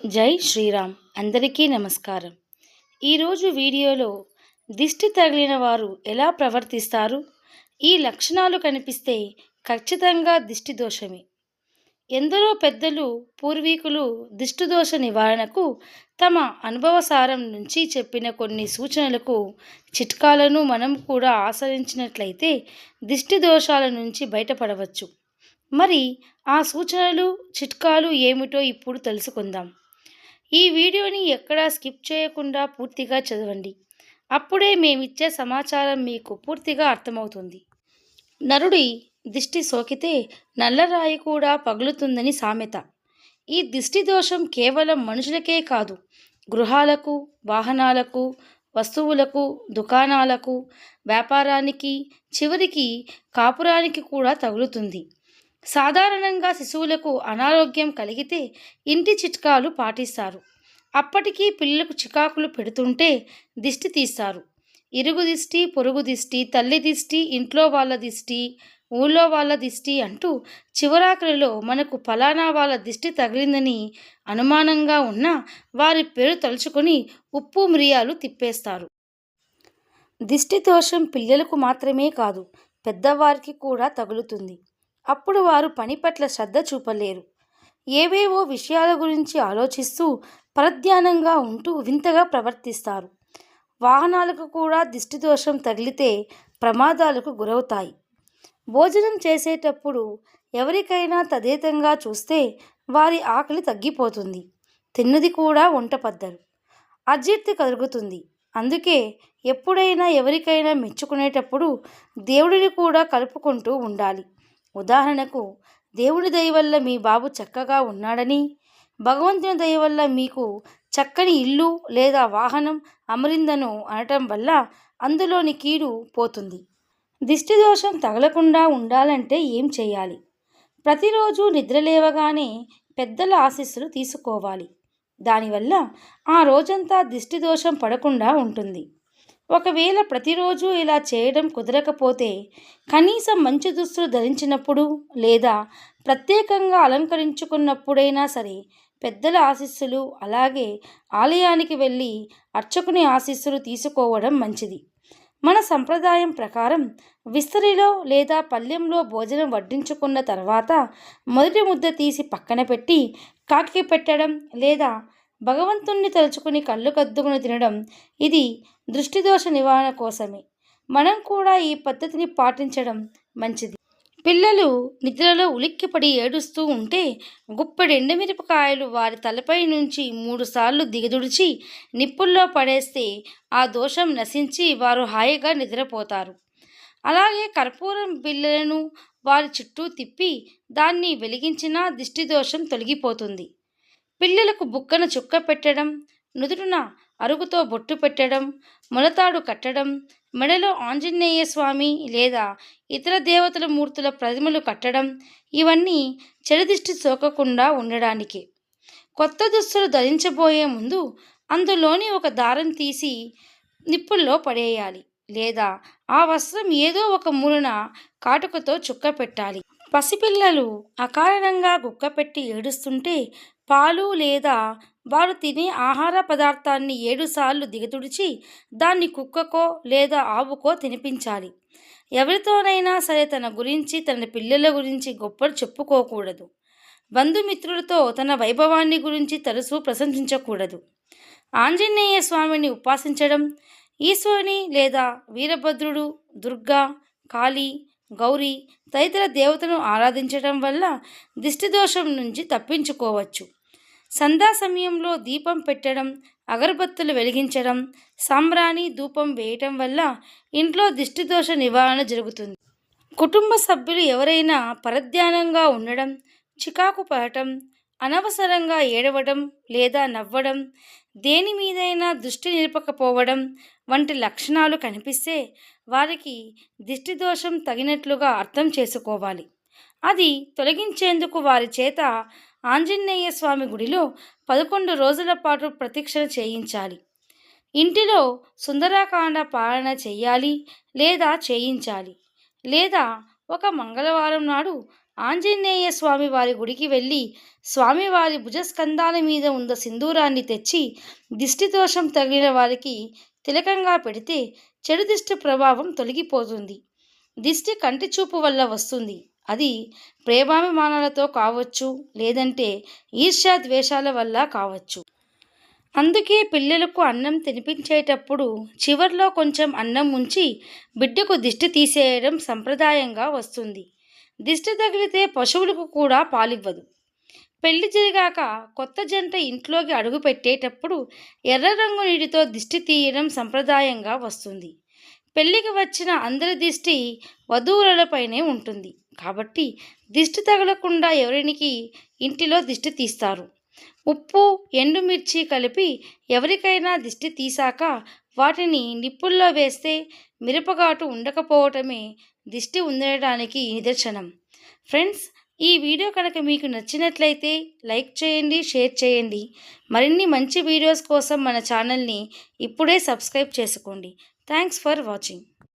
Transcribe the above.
జై శ్రీరామ్. అందరికీ నమస్కారం. ఈరోజు వీడియోలో దిష్టి తగిలిన వారు ఎలా ప్రవర్తిస్తారు? ఈ లక్షణాలు కనిపిస్తే ఖచ్చితంగా దిష్టి దోషమే. ఎందరో పెద్దలు పూర్వీకులు దిష్టి దోష నివారణకు తమ అనుభవసారం నుంచి చెప్పిన కొన్ని సూచనలకు చిట్కాలను మనం కూడా ఆచరించినట్లయితే దిష్టి దోషాల నుంచి బయటపడవచ్చు. మరి ఆ సూచనలు చిట్కాలు ఏమిటో ఇప్పుడు తెలుసుకుందాం. ఈ వీడియోని ఎక్కడా స్కిప్ చేయకుండా పూర్తిగా చదవండి. అప్పుడే మేమిచ్చే సమాచారం మీకు పూర్తిగా అర్థమవుతుంది. నరుడి దిష్టి సోకితే నల్లరాయి కూడా పగులుతుందని సామెత. ఈ దిష్టి దోషం కేవలం మనుషులకే కాదు గృహాలకు వాహనాలకు వస్తువులకు దుకాణాలకు వ్యాపారానికి చివరికి కాపురానికి కూడా తగులుతుంది. సాధారణంగా శిశువులకు అనారోగ్యం కలిగితే ఇంటి చిట్కాలు పాటిస్తారు. అప్పటికీ పిల్లలకు చికాకులు పెడుతుంటే దిష్టి తీస్తారు. ఇరుగు దిష్టి పొరుగు దిష్టి తల్లి దిష్టి ఇంట్లో వాళ్ళ దిష్టి ఊళ్ళో వాళ్ళ దిష్టి అంటూ చివరాఖరిలో మనకు ఫలానా వాళ్ళ దిష్టి తగిలిందని అనుమానంగా ఉన్న వారి పేరు తలుచుకొని ఉప్పు మిరియాలు తిప్పేస్తారు. దిష్టి దోషం పిల్లలకు మాత్రమే కాదు పెద్దవారికి కూడా తగులుతుంది. అప్పుడు వారు పని పట్ల శ్రద్ధ చూపలేరు. ఏవేవో విషయాల గురించి ఆలోచిస్తూ పరధ్యానంగా ఉంటూ వింతగా ప్రవర్తిస్తారు. వాహనాలకు కూడా దిష్టి దోషం తగిలితే ప్రమాదాలకు గురవుతాయి. భోజనం చేసేటప్పుడు ఎవరికైనా తదేతంగా చూస్తే వారి ఆకలి తగ్గిపోతుంది. తిన్నది కూడా వంట పద్దరు అజీర్తి కలుగుతుంది. అందుకే ఎప్పుడైనా ఎవరికైనా మెచ్చుకునేటప్పుడు దేవుడిని కూడా కలుపుకుంటూ ఉండాలి. ఉదాహరణకు దేవుడి దయ వల్ల మీ బాబు చక్కగా ఉన్నాడని భగవంతుని దయ వల్ల మీకు చక్కని ఇల్లు లేదా వాహనం అమరిందను అనటం వల్ల అందులోని కీడు పోతుంది. దిష్టి దోషం తగలకుండా ఉండాలంటే ఏం చేయాలి? ప్రతిరోజు నిద్రలేవగానే పెద్దల ఆశీస్సులు తీసుకోవాలి. దానివల్ల ఆ రోజంతా దిష్టి దోషం పడకుండా ఉంటుంది. ఒకవేళ ప్రతిరోజు ఇలా చేయడం కుదరకపోతే కనీసం మంచి దుస్తులు ధరించినప్పుడు లేదా ప్రత్యేకంగా అలంకరించుకున్నప్పుడైనా సరే పెద్దల ఆశీస్సులు అలాగే ఆలయానికి వెళ్ళి అర్చకుని ఆశీస్సులు తీసుకోవడం మంచిది. మన సంప్రదాయం ప్రకారం విస్తరిలో లేదా పల్లెంలో భోజనం వడ్డించుకున్న తర్వాత మొదటి ముద్ద తీసి పక్కన పెట్టి కాకి పెట్టడం లేదా భగవంతుణ్ణి తలుచుకుని కళ్ళు కద్దుకుని తినడం ఇది దృష్టిదోష నివారణ కోసమే. మనం కూడా ఈ పద్ధతిని పాటించడం మంచిది. పిల్లలు నిద్రలో ఉలిక్కిపడి ఏడుస్తూ ఉంటే గుప్పెడు ఎండుమిరపకాయలు వారి తలపై నుంచి మూడుసార్లు దిగదుడిచి నిప్పుల్లో పడేస్తే ఆ దోషం నశించి వారు హాయిగా నిద్రపోతారు. అలాగే కర్పూరం బిళ్ళలను వారి చుట్టూ తిప్పి దాన్ని వెలిగించినా దిష్టి దోషం తొలగిపోతుంది. పిల్లలకు బుక్కన చుక్క పెట్టడం నుదుటిన అరుగుతో బొట్టు పెట్టడం మొలతాడు కట్టడం మెడలో ఆంజనేయ స్వామి లేదా ఇతర దేవతల మూర్తుల ప్రతిమలు కట్టడం ఇవన్నీ చెడుదిష్టి సోకకుండా ఉండడానికి. కొత్త దుస్తులు ధరించబోయే ముందు అందులోని ఒక దారం తీసి నిప్పుల్లో పడేయాలి లేదా ఆ వస్త్రం ఏదో ఒక మూలన కాటుకతో చుక్క పెట్టాలి. పసిపిల్లలు అకారణంగా గుక్కపెట్టి ఏడుస్తుంటే పాలు లేదా వారు తినే ఆహార పదార్థాన్ని ఏడుసార్లు దిగతుడిచి దాన్ని కుక్కకో లేదా ఆవుకో తినిపించాలి. ఎవరితోనైనా సరే తన గురించి తన పిల్లల గురించి గొప్పలు చెప్పుకోకూడదు. బంధుమిత్రులతో తన వైభవాన్ని గురించి తరచూ ప్రశంసించకూడదు. ఆంజనేయ స్వామిని ఉపాసించడం ఈశ్వరుని లేదా వీరభద్రుడు దుర్గా కాళీ గౌరీ తదితర దేవతను ఆరాధించడం వల్ల దిష్టిదోషం నుంచి తప్పించుకోవచ్చు. సంధ్యా సమయంలో దీపం పెట్టడం అగరబత్తులు వెలిగించడం సాంబ్రాణి ధూపం వేయటం వల్ల ఇంట్లో దిష్టిదోష నివారణ జరుగుతుంది. కుటుంబ సభ్యులు ఎవరైనా పరధ్యానంగా ఉండడం చికాకు పడటం అనవసరంగా ఏడవడం లేదా నవ్వడం దేని మీదైనా దృష్టి నిలపకపోవడం వంటి లక్షణాలు కనిపిస్తే వారికి దిష్టి దోషం తగినట్లుగా అర్థం చేసుకోవాలి. అది తొలగించేందుకు వారి చేత ఆంజనేయ స్వామి గుడిలో పదకొండు రోజుల పాటు ప్రతిక్షణ చేయించాలి. ఇంటిలో సుందరాకాండ పాలన చేయాలి లేదా చేయించాలి. లేదా ఒక మంగళవారం నాడు ఆంజనేయ స్వామి వారి గుడికి వెళ్ళి స్వామివారి భుజస్కంధాల మీద ఉన్న సింధూరాన్ని తెచ్చి దిష్టి దోషం తగిలిన వారికి తిలకంగా పెడితే చెడు దిష్టి ప్రభావం తొలగిపోతుంది. దిష్టి కంటి చూపు వల్ల వస్తుంది. అది ప్రేమాభిమానాలతో కావచ్చు లేదంటే ఈర్ష్యా ద్వేషాల వల్ల కావచ్చు. అందుకే పిల్లలకు అన్నం తినిపించేటప్పుడు చివర్లో కొంచెం అన్నం ఉంచి బిడ్డకు దిష్టి తీసేయడం సంప్రదాయంగా వస్తుంది. దిష్టి తగిలితే పశువులకు కూడా పాలివ్వదు. పెళ్ళి జరిగాక కొత్త జంట ఇంట్లోకి అడుగు పెట్టేటప్పుడు ఎర్ర రంగు నీటితో దిష్టి తీయడం సంప్రదాయంగా వస్తుంది. పెళ్ళికి వచ్చిన అందరి దిష్టి వధువులపైనే ఉంటుంది. కాబట్టి దిష్టి తగలకుండా ఎవరికి ఇంటిలో దిష్టి తీస్తారు? ఉప్పు ఎండుమిర్చి కలిపి ఎవరికైనా దిష్టి తీసాక వాటిని నిప్పుల్లో వేస్తే మిరపగాటు ఉండకపోవటమే దిష్టి ఉండడానికి నిదర్శనం. ఫ్రెండ్స్ ఈ వీడియో కనుక మీకు నచ్చినట్లయితే లైక్ చేయండి షేర్ చేయండి. మరిన్ని మంచి వీడియోస్ కోసం మన ఛానల్ని ఇప్పుడే సబ్స్క్రైబ్ చేసుకోండి. Thanks for watching.